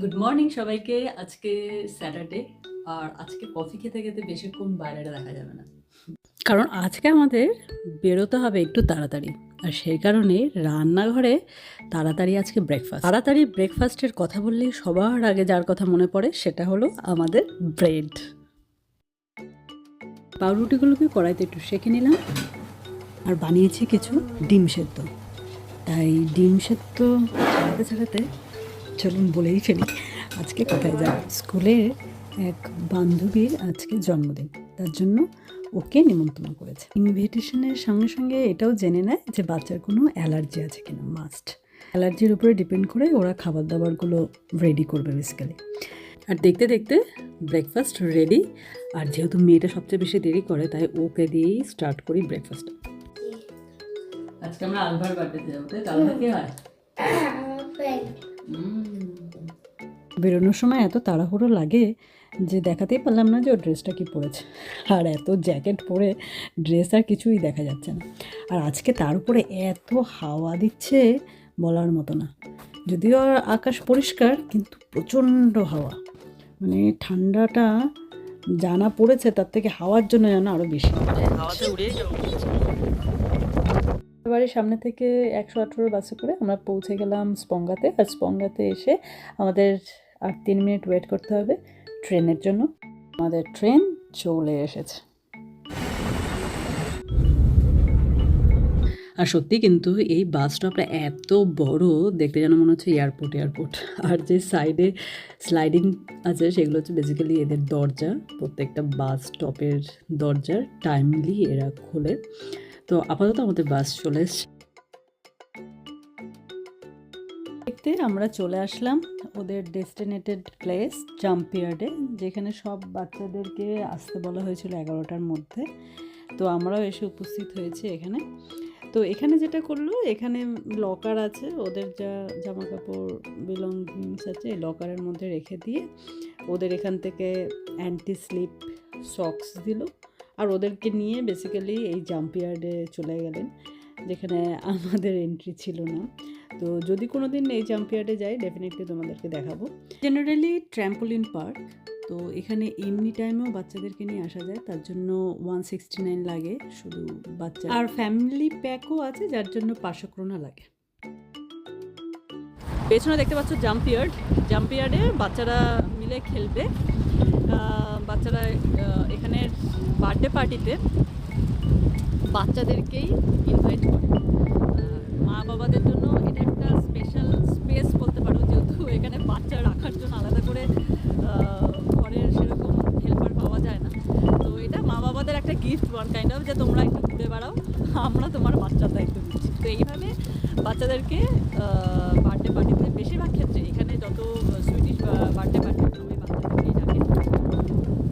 Good morning সবাইকে। আজকে Saturday আর আজকে কফি খেতে খেতে বেশিক্ষণ বাইরেটা দেখা যাবে না। কারণ আজকে আমাদের বেরোতে হবে একটু তাড়াতাড়ি। আর সেই কারণে রান্নাঘরে তাড়াতাড়ি আজকে ব্রেকফাস্ট তাড়াতাড়ি ব্রেকফাস্টের কথা বললেই সবার আগে যার কথা মনে পড়ে সেটা হলো আমাদের ব্রেড পাউরুটিগুলোকে কড়াইতে একটু সেঁকে নিলাম। আর বানিয়েছি কিছু ডিম সেদ্ধ। তাই ডিম সেদ্ধ ছাড়াতে ছাড়াতে চলুন বলেই ফেলি আজকে কোথায় যাব? স্কুলে এক বান্ধবীর আজকে জন্মদিন তার জন্য ওকে নিমন্ত্রণ করেছে। ইনভিটেশনের সঙ্গে সঙ্গে এটাও জেনে নেয় যে বাচ্চার কোনো অ্যালার্জি আছে কিনা মাস্ট। অ্যালার্জির উপরে ডিপেন্ড করে ওরা খাবার দাবারগুলো রেডি করবে বেসিক্যালি আর দেখতে দেখতে ব্রেকফাস্ট রেডি আর যেহেতু মেয়েটা সবচেয়ে বেশি দেরি করে তাই ওকে দিয়েই স্টার্ট করি ব্রেকফাস্ট আজকে আমরা আলভার বার্থডেতে যাব তাই আলভা কে হয়? বেরোনোর সময় এত তাড়াহুড়ো লাগে যে দেখাতেই পারলাম না যে ও ড্রেসটা কি পরেছে। আর এত জ্যাকেট পরে ড্রেস আর কিছুই দেখা যাচ্ছে না। আর আজকে তার উপরে এত হাওয়া দিচ্ছে বলার মতো না। যদিও আকাশ পরিষ্কার, কিন্তু প্রচণ্ড হাওয়া। মানে ঠান্ডাটা জানা পড়েছে তার থেকে হাওয়ার জন্য যেন আরও বেশি। বাড়ির সামনে থেকে একশো আঠেরো বাসে করে আমরা পৌঁছে গেলাম স্পঙ্গাতে। আর স্পঙ্গাতে এসে আমাদের আর তিন মিনিট ওয়েট করতে হবে ট্রেনের জন্য। আমাদের ট্রেন চলে এসেছে। আর সত্যি কিন্তু এই বাস স্টপটা এত বড় দেখতে যেন মনে হচ্ছে এয়ারপোর্ট এয়ারপোর্ট আর যে সাইডে স্লাইডিং আছে, সেগুলো হচ্ছে বেসিক্যালি এদের দরজা। প্রত্যেকটা বাস স্টপের দরজার টাইমলি এরা খোলে। তো আপাতত আমাদের বাস চলে এসছে। দেখতে আমরা চলে আসলাম ওদের ডেস্টিনেটেড প্লেস, জাম্পিয়ার্ডে, যেখানে সব বাচ্চাদেরকে আসতে বলা হয়েছিল এগারোটার মধ্যে। তো আমরাও এসে উপস্থিত হয়েছি এখানে। তো এখানে যেটা করল, এখানে লকার আছে, ওদের যা জামা কাপড় বিলংস আছে লকারের মধ্যে রেখে দিয়ে ওদের এখান থেকে অ্যান্টি স্লিপ সক্স দিল। আর ওদেরকে নিয়ে বেসিক্যালি এই জাম্পিয়ার্ডে চলে গেলেন, যেখানে আমাদের এন্ট্রি ছিল না। তো যদি কোনো দিন এই জাম্পিয়ার্ডে যাই ডেফিনেটলি তোমাদেরকে দেখাবো। জেনারেলি ট্র্যাম্পোলিন পার্ক তো এখানে এমনি টাইমেও বাচ্চাদেরকে নিয়ে আসা যায়, তার জন্য ওয়ান সিক্সটি নাইন লাগে শুধু বাচ্চা আর ফ্যামিলি প্যাকও আছে, যার জন্য পাঁচশো লাগে। পেছনে দেখতে পাচ্ছ জাম্পিয়ার্ড জাম্পিয়ার্ডে বাচ্চারা মিলে খেলবে। বাচ্চারা এখানে বার্থডে পার্টিতে বাচ্চাদেরকেই ইনভাইট করে। মা বাবাদের জন্য এটা একটা স্পেশাল স্পেস বলতে পারো, যেহেতু এখানে বাচ্চা রাখার জন্য আলাদা করে ঘরের সেরকম হেল্পার পাওয়া যায় না। তো এটা মা বাবাদের একটা গিফট ওয়ান কাইন্ড অফ যে তোমরা একটু ঘুরে বেড়াও, আমরা তোমার বাচ্চার দায়িত্ব নিচ্ছি। তো এইভাবে বাচ্চাদেরকে বার্থডে পার্টিতে বেশিরভাগ ক্ষেত্রে এখানে বার্থডে পার্টি সবাই বাচ্চাদেরকেই ডাকে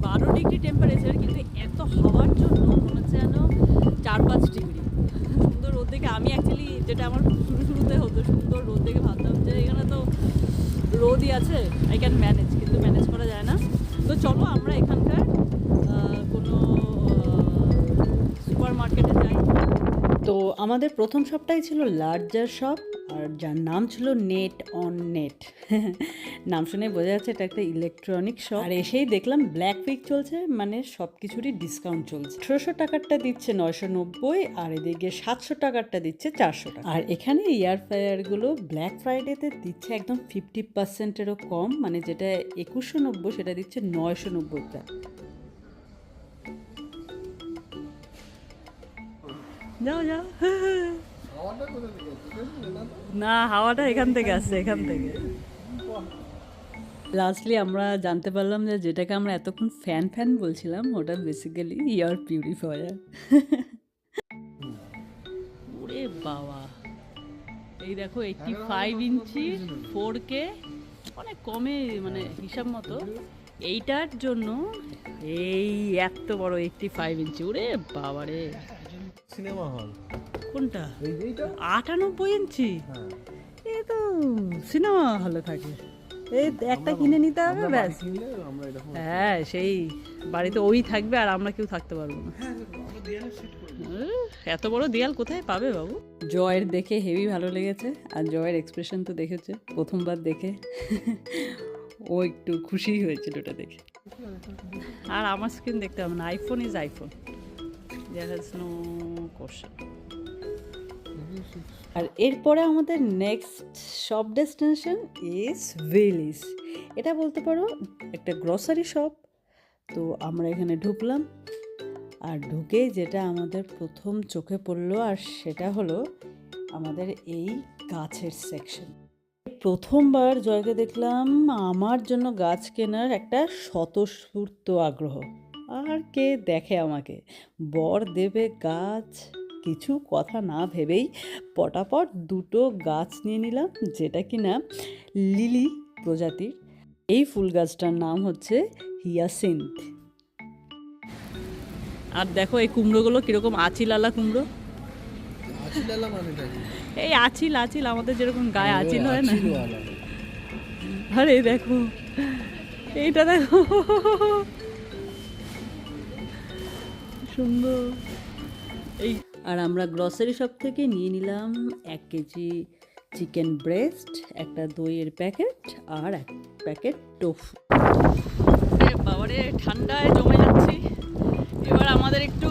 বারো ডিগ্রি টেম্পারেচার কিন্তু এত হওয়ার জন্য মনে হচ্ছে যেন চার পাঁচ ডিগ্রি। সুন্দর রোদ দেখে আমি অ্যাকচুয়ালি যেটা আমার শুরু শুরুতে হতো, সুন্দর রোদ দেখে ভাবতাম যে এখানে তো রোদই আছে আই ক্যান ম্যানেজ কিন্তু ম্যানেজ করা যায় না। তো চলো আমরা এখানকার কোনো সুপার মার্কেটে যাই। তো আমাদের প্রথম শপটাই ছিল লার্জার শপ আর যার নাম ছিল নেট অন নেট। নাম শুনে বোঝা যাচ্ছে এটা একটা ইলেকট্রনিক শপ আর এসেই দেখলাম ব্ল্যাক উইক চলছে মানে সব কিছুরই ডিসকাউন্ট চলছে। আঠেরোশো টাকারটা দিচ্ছে নয়শো নব্বই, আর এদিকে সাতশো টাকারটা দিচ্ছে চারশো টাকা। আর এখানে ইয়ার ফায়ারগুলো ব্ল্যাক ফ্রাইডেতে দিচ্ছে একদম ফিফটি পার্সেন্টেরও কম মানে যেটা একুশশো নব্বই, সেটা দিচ্ছে নয়শো নব্বইটা যাও যাও। না হাওয়াটা এখান থেকে আসছে এখান থেকে। লাস্টলি আমরা জানতে পারলাম যে যেটাকে আমরা এতক্ষণ ফ্যান ফ্যান বলছিলাম ওটা বেসিক্যালি ইয়ার পিউরিফায়ার ওরে বাবা। এই দেখো eighty five inch four K অনেক কমে মানে হিসাব মতো। এইটার জন্য এই এত বড় এইটটি ফাইভ ইঞ্চি ওরে বাবারে। সিনেমা হল কোনটা? আটানব্বই ইঞ্চি? হ্যাঁ। এ তো সিনেমা হলে থাকে। এই একটা কিনে নিতে হবে আমরা ব্যাস। হ্যাঁ সেই বাড়িতে ওই থাকবে আর আমরা কেউ থাকতে পারব না। উহ, এত বড় দেয়াল কোথায় পাবে বাবু? জয়ের দেখে হেভি ভালো লেগেছে আর জয়ের এক্সপ্রেশন তো দেখেছে প্রথমবার দেখে। ও একটু খুশি হয়েছিল ওটা দেখে। আর আমার স্ক্রিন দেখতে হবে না iPhone is iPhone there has no question আর এরপরে আমাদের নেক্সট শপ ডেস্টিনেশন ইজ ভিলিস এটা বলতে পারো, একটা গ্রসারি শপ তো আমরা এখানে ঢুকলাম, আর ঢুকে যেটা আমাদের প্রথম চোখে পড়ল, আর সেটা হলো আমাদের এই গাছের সেকশন প্রথমবার জয়কে দেখলাম, আমার জন্য গাছ কেনার একটা স্বতঃস্ফূর্ত আগ্রহ। আর কে দেখে আমাকে? বর দেবে গাছ কিছু কথা না ভেবেই পটাপট দুটো গাছ নিয়ে নিলাম যেটা কি কিনা লিলি প্রজাতির। এই ফুল গাছটার নাম হচ্ছে হিয়াসিন্থ আর দেখো এই কুমড়োগুলো কীরকম আচিল আলা কুমড়ো। এই আচিল আচিল আমাদের যেরকম গায়ে আচিল হয় না? আরে দেখো এইটা দেখো। সুন্দর। আর আমরা গ্রসারি শপ থেকে নিয়ে নিলাম এক কেজি চিকেন ব্রেস্ট একটা দইয়ের প্যাকেট আর এক প্যাকেট টোফু বাবারে, ঠান্ডায় জমে যাচ্ছি এবার আমাদের একটু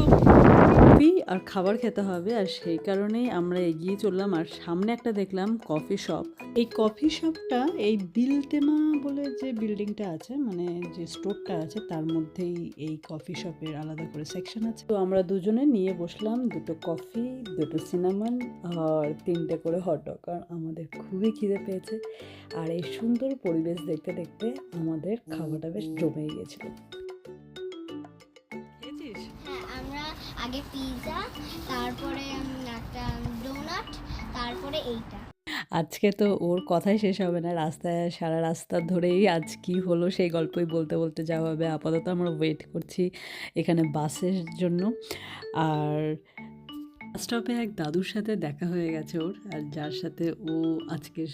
কফি আর খাবার খেতে হবে, আর সেই কারণেই আমরা এগিয়ে চললাম, আর সামনে একটা দেখলাম কফি শপ। এই কফি শপটা, এই বিলটেমা বলে যে বিল্ডিংটা আছে মানে যে স্টোরটা আছে, তার মধ্যেই এই কফি শপের আলাদা করে সেকশন আছে। তো আমরা দুজনে নিয়ে বসলাম, দুটো কফি, দুটো সিনামন, আর তিনটে করে হটডগ আর আমাদের খুবই খিদে পেয়েছে। আর এই সুন্দর পরিবেশ দেখতে দেখতে আমাদের খাওয়াটা বেশ জমে গিয়েছিল। আগে পিৎজা তারপরে একটা ডোনাট তারপরে এইটা। আজকে তো ওর কথাই শেষ হবে না, রাস্তায়, সারা রাস্তা ধরেই আজ কি হলো সেই গল্পই বলতে বলতে যাওয়া হবে। আপাতত আমরা ওয়েট করছি এখানে বাসের জন্য। আর স্টপে এক দাদুর সাথে দেখা হয়ে গেছে ওর, আর যার সাথে ও আজকের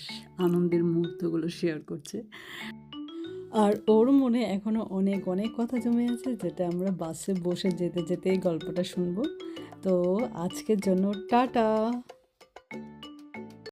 আনন্দের মুহূর্তগুলো শেয়ার করছে। আর ওর মনে এখনও অনেক অনেক কথা জমে আছে যেটা আমরা বাসে বসে যেতে, যেতেই গল্পটা শুনব। তো আজকের জন্য টাটা!